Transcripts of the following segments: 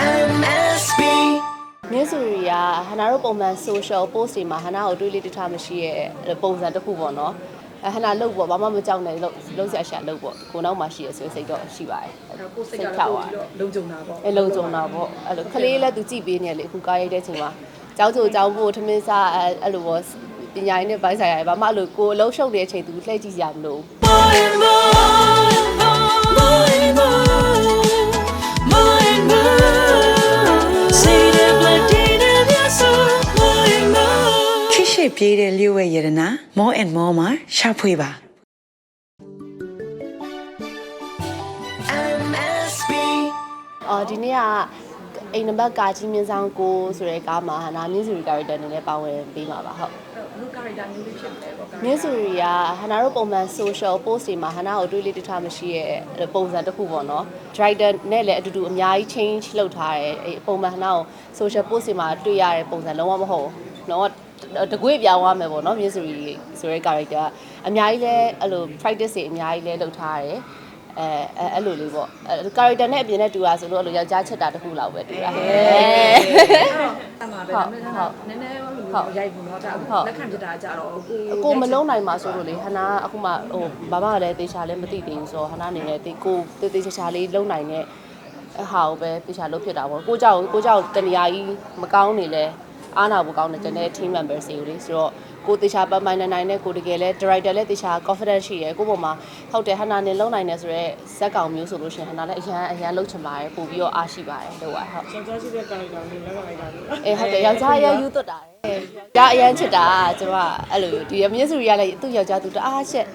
MSB မြင်းစုရီကဟနာတို့ပုံမှန် social post တွေမှာဟနာကိုတွေးလေးတထားမရှိရဲ့အဲ့ပုံစံတစ်ခုပေါ့နော်အဲဟနာလုတ်ပေါ့ဘာမှမကြောက်နဲ့လုတ်လုတ်ဆရာရှာလုတ်ပေါ့ကိုနောက်မှရှိရဆိုစိတ်တော့ရှိပါတယ်အဲ့တော့ကိုယ်စိတ်ကတော့ပို့ပြီးတော့လုံခြုံတာပေါ့အဲလုံကြုံတာပေါ့အဲ့လိုခလေးလည်းသူကြည့်ပေးနေတယ်လေအခုကားရိုက်တဲ့ချိန်မှာကြောက်ကြိုကြောက်ဖို့ထမင်းစားအဲအဲ့လိုပေါ့ပညာရေးနဲ့ဘိုင်းဆိုင်ရတယ်ဘာမှအဲ့လိုကိုယ်အလုံးရှုပ်တဲ့အချိန်သူလှည့်ကြည့်ရမလို့ more ခိရှိပြေးတဲ့လျှို့ဝဲရတနာ more and more မှာရှာဖွေပါ MSB အော်ဒီနေ့ကအိမ်နံပါတ်ကာကြီးမြင်းဆောင်ကိုဆိုတဲ့ကားမှာဟာနာမြင့်စုရီကာရက်တာအနေနဲ့ပါဝင်ပေးမှာပါဟုတ်လူကာရီတာမျိုးလေးဖြစ်တယ်ပေါ့ကာမြင့်စုရီကဟနာတို့ပုံမှန် social post တွေမှာဟနာကိုတွေးလေးတထားမရှိရဲ့အဲ့ပုံစံတစ်ခုပေါ့နော် driver နဲ့လည်းအတူတူအများကြီး change လုပ်ထားတယ်အဲ့ပုံမှန်ဟနာကို social post တွေမှာတွေ့ရတဲ့ပုံစံလုံးဝမဟုတ်ဘူးလုံးဝ တကွေ့ပြောင်းသွားမယ်ပေါ့နော်မြင့်စုရီဆိုတဲ့ character ကအများကြီးလဲအဲ့လို practice တွေအများကြီးလဲလုပ်ထားတယ်အဲအဲအဲ့လိုလေးပေါ့အဲ character နဲ့အပြင်နဲ့တူတာဆိုလို့အဲ့လိုယောက်ျားချက်တာတစ်ခုလောက်ပဲတူတာ အမှပဲဒါပေမဲ့နည်းနည်းဟိုရိုက်ဘူးเนาะဒါလက်ခံပြတာကြတော့ကို အကိုမလုံးနိုင်ပါဆိုလို့လေဟနာအခုမှဟိုဘာမှလည်းတေချာလည်းမသိသေးဘူးဆိုတော့ဟနာအနေနဲ့တေကိုတေတေချာချာလေးလုံးနိုင်တဲ့အဟာကိုပဲတေချာလုံးဖြစ်တာပေါ့ကိုကြောက်ကိုကြောက်တနေရာကြီးမကောင်းနေလဲ အားနာဖို့ကောင်းတယ်ကျွန်တော် team members တွေကိုလေဆိုတော့ကိုတေချာပမိုင်းနိုင်နိုင်နဲ့ကိုတကယ်လဲ director လည်းတေချာ confidence ရှိတယ်ကိုပေါ်မှာဟုတ်တယ်ဟနာနေလုံးနိုင်တယ်ဆိုတော့ဇက်ကောင်မျိုးဆိုလို့ရှိရင်ဟနာလည်းအရန်အရန်လုံးချင်ပါတယ်ပို့ပြီးတော့အားရှိပါတယ်လို့ပါဟုတ်ကျွန်တော်ရှိတဲ့ကာရီတာမျိုးလည်းလိုက်တာလို့အေးဟုတ်တယ်ယောက်ျားရယူသွတ်တာတယ်။ဒါအရန်ချစ်တာကျမအဲ့လိုဒီမြင့်စုရီကလည်းသူ့ယောက်ျားသူတအားချက်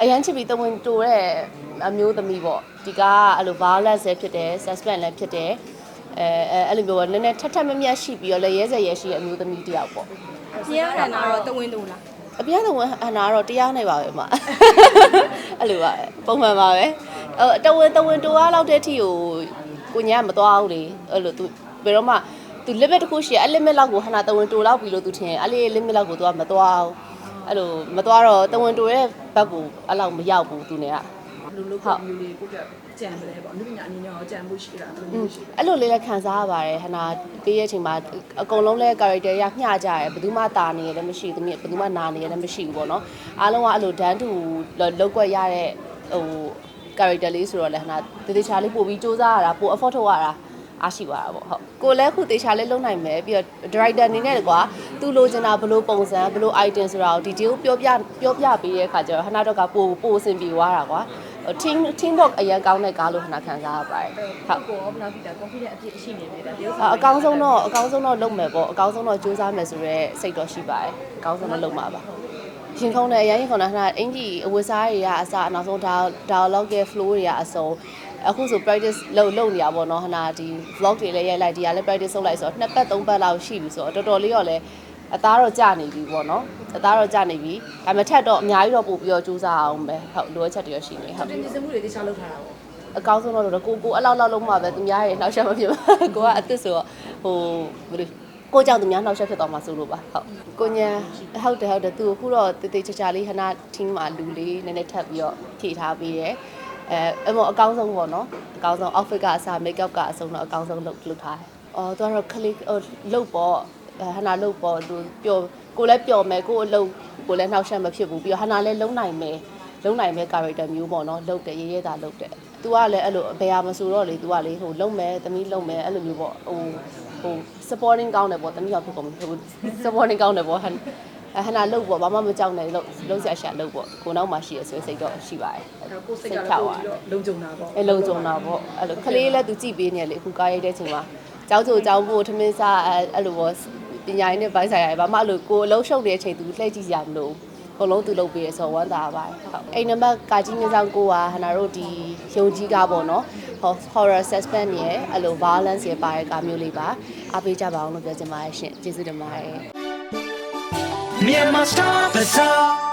အရန်ချစ်ပြီးတဝင်တိုတဲ့အမျိုးသမီးပေါ့ဒီကအဲ့လို violence လည်းဖြစ်တယ် suspense လည်းဖြစ်တယ် အဲအဲအဲ့လိုမျိုးပေါ့နည်းနည်းထက်ထက်မမြတ်ရှိပြီးတော့လည်းရဲစက်ရဲရှိတဲ့အမျိုးသမီးတစ်ယောက်ပေါ့ပြရတာတော့တဝင်းတူလားအပြားတော့အနာတော့တရားနေပါပဲမအဲ့လိုပါပဲပုံမှန်ပါပဲဟိုတဝင်တဝင်တိုအားလောက်တဲ့အထိကိုကိုညာမသွားဘူးလေအဲ့လိုသူဘယ်တော့မှသူ limit တစ်ခုရှိရအဲ့ limit လောက်ကိုဟနာတဝင်တိုလောက်ပြီလို့သူထင်အဲ့လေး limit လောက်ကိုသူကမသွားဘူးအဲ့လိုမသွားတော့တဝင်တိုရဲ့ဘက်ကိုအဲ့လောက်မရောက်ဘူးသူနဲ့ကလူလူကိုမျိုးလေးကိုက ကြံတယ်ပေါ့လူပညာအနေနဲ့ရောကြံမှုရှိတာဘယ်လိုမျိုးရှိလဲအဲ့လိုလေးလည်းခံစားရပါတယ်ဟနာပေးရဲ့အချိန်မှာအကုန်လုံးလဲ character ရမျှကြရတယ်ဘယ်သူမှတာနေရလည်းမရှိဘူးဘယ်သူမှနာနေရလည်းမရှိဘူးပေါ့နော်အားလုံးကအဲ့လိုဒန်းတူလောက်ကွက်ရတဲ့ဟို character လေးဆိုတော့လဲဟနာတေတေချာလေးပို့ပြီးစူးစမ်းရတာပို့ effort ထုတ်ရတာအားရှိပါတာပေါ့ဟုတ်ကိုလည်းအခုတေချာလေးလုံးနိုင်မယ်ပြီးတော့ director အနေနဲ့ကွာသူလိုချင်တာဘလို့ပုံစံဘလို့ item ဆိုတာကို detail ပြောပြပြောပြပေးတဲ့အခါကျတော့ဟနာတော့ကပို့ပို့အဆင်ပြေသွားတာကွာ team team work အရင်ကောင်းတဲ့ကားလို့ခဏခံစားရပါတယ်ဟုတ်ကိုရောဘယ်လောက်ဖြစ်တာ confident အပြည့်ရှိနေပြီဒါတယောက်အအကောင်းဆုံးတော့အကောင်းဆုံးတော့လုပ်မယ်ပေါ့အကောင်းဆုံးတော့စူးစမ်းမယ်ဆိုတော့စိတ်တော့ရှိပါတယ်အကောင်းဆုံးတော့လုပ်မှာပါရင်ခုန်တယ်အရင်ရင်ခုန်တာခဏအင်ကြီးအဝတ်စားတွေကအစအနောက်ဆုံး dialogue ရဲ့ flow တွေကအစုံအခုဆို practice လုပ်လုပ်နေရပါတော့ဟနာဒီ vlog တွေလည်းရိုက်လိုက်ဒီကလည်း practice လုပ်လိုက်ဆိုတော့နှစ်ပတ်သုံးပတ်လောက်ရှိပြီဆိုတော့တော်တော်လေးတော့လည်း အသားတော့ကြာနေပြီပေါ့နော်အသားတော့ကြာနေပြီဒါပေမဲ့ထက်တော့အများကြီးတော့ပို့ပြီးတော့စူးစမ်းအောင်ပဲဟုတ်လိုအပ်ချက်တွေရရှိနေဟုတ်တင်စမှုတွေတခြားလောက်ထားတာပေါ့အကောင်းဆုံးတော့လို့ကိုကိုအဲ့လောက်လောက်လုံးမှပဲသူများရဲ့နှောက်ယှက်မဖြစ်ပါကိုကအစ်စ်ဆိုတော့ဟိုဘယ်လိုကိုကြောင့်သူများနှောက်ယှက်ဖြစ်သွားမှာစိုးလို့ပါဟုတ်ကိုညာဟုတ်တယ်ဟုတ်တယ်သူအခုတော့တေတေချာချာလေးဟနာ team မှာလူလေးနည်းနည်းထပ်ပြီးတော့ဖြည့်ထားပေးတယ်အဲအမောအကောင်းဆုံးပေါ့နော်အကောင်းဆုံး outfit ကအစား makeup ကအဆုံးတော့အကောင်းဆုံးလုပ်လုပ်ထားတယ်အော်သူကတော့ခလေးဟိုလုတ်ပေါ့ ဟနာလုတ်ပေါ့သူပျော်ကိုလည်းပျော်မယ်ကိုအလုပ်ကိုလည်းနှောက်ယှက်မဖြစ်ဘူးပြီးတော့ဟနာလည်းလုံးနိုင်မယ် လုံနိုင်မဲ့ character မျိုးပေါ့နော်လုတ်တယ်ရေးရဲတာလုတ်တယ်။ तू ကလည်းအဲ့လိုဘယ်ဟာမဆိုတော့လေ तू ကလေဟိုလုံမဲ့သမီးလုံမဲ့အဲ့လိုမျိုးပေါ့ဟိုဟို supporting ကောင်းတယ်ပေါ့သမီးကဖြစ်ကုန်ဟို supporting ကောင်းတယ်ပေါ့ဟန်ဟန်နာလုတ်ပေါ့ဘာမှမကြောက်နဲ့လုတ်လုတ်ဆက်ရှာလုတ်ပေါ့ကိုနောက်မှရှိရဆိုစိတ်တော့ရှိပါတယ် အဲ့တော့ကိုယ်စိတ်ကတော့ပို့ပြီးတော့လုံခြုံတာပေါ့ ။အဲလုံကြုံတာပေါ့အဲ့လိုခလေးလည်း तू ကြည့်ပေးနေလေအခုကားရိုက်တဲ့ချိန်မှာကြောက်ကြိုကြောက်ဖို့ထမင်းစားအဲ့လိုပေါ့ ပညာရေးနဲ့ဘိုင်းဆိုင်ရတယ်ဘာမှအဲ့လိုကိုအလုံးရှုပ်တဲ့အချိန် तू လှည့်ကြည့်ရမလို့အကုန်လုံးသူလုပ်ပေးရဆိုဝမ်းသာပါတယ်ဟုတ်အိမ်နံပါတ်ကာကြီးမြင်းဆောင်ကိုကဟနာတို့ဒီယုံကြီးကားပေါ့နော်ဟော horror suspense ရဲ့အဲ့လို violence ရဲ့ပါတဲ့ကားမျိုးလေးပါအားပေးကြပါအောင်လို့ပြောချင်ပါတယ်ရှင်ကျေးဇူးတင်ပါတယ် Myanmar Star Bazaar